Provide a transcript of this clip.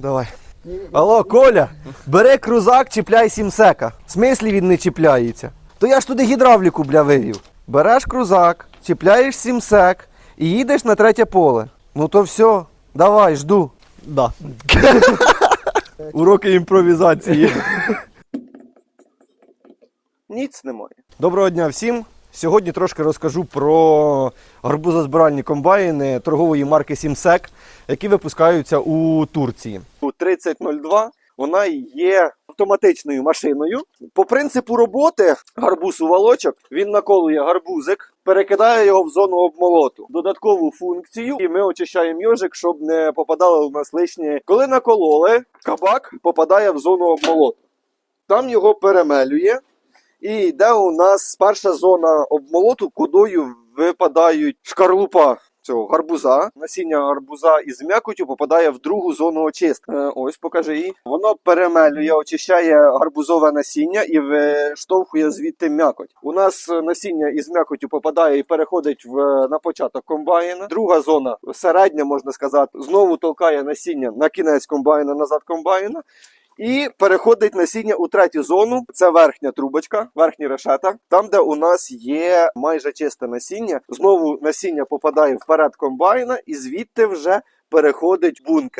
Давай. Алло, Коля, бери крузак, чіпляй сімсека. В смислі він не чіпляється. То я ж туди гідравліку, бля, вивів. Береш крузак, чіпляєш сімсек і їдеш на третє поле. Ну то все, давай, жду. Да. Уроки імпровізації. Ніц немає. Доброго дня всім. Сьогодні трошки розкажу про гарбузозбиральні комбайни торгової марки Сімсек, які випускаються у Турції. У 3002 вона є автоматичною машиною. По принципу роботи гарбуз у волочок він наколує гарбузик, перекидає його в зону обмолоту. Додаткову функцію, і ми очищаємо йожик, щоб не попадало в нас лишнє. Коли накололи, кабак попадає в зону обмолоту. Там його перемелює. І йде у нас перша зона обмолоту, кудою випадають шкарлупа цього гарбуза. Насіння гарбуза із м'якотю попадає в другу зону очистки. Е, ось покажи її. Воно перемелює, очищає гарбузове насіння і виштовхує звідти м'якоть. У нас насіння із м'якотю попадає і переходить в на початок комбайна. Друга зона середня, можна сказати, знову толкає насіння на кінець комбайна, назад комбайна. І переходить насіння у третю зону. Це верхня трубочка, верхні решета. Там, де у нас є майже чисте насіння. Знову насіння попадає вперед комбайна, і звідти вже переходить бункер.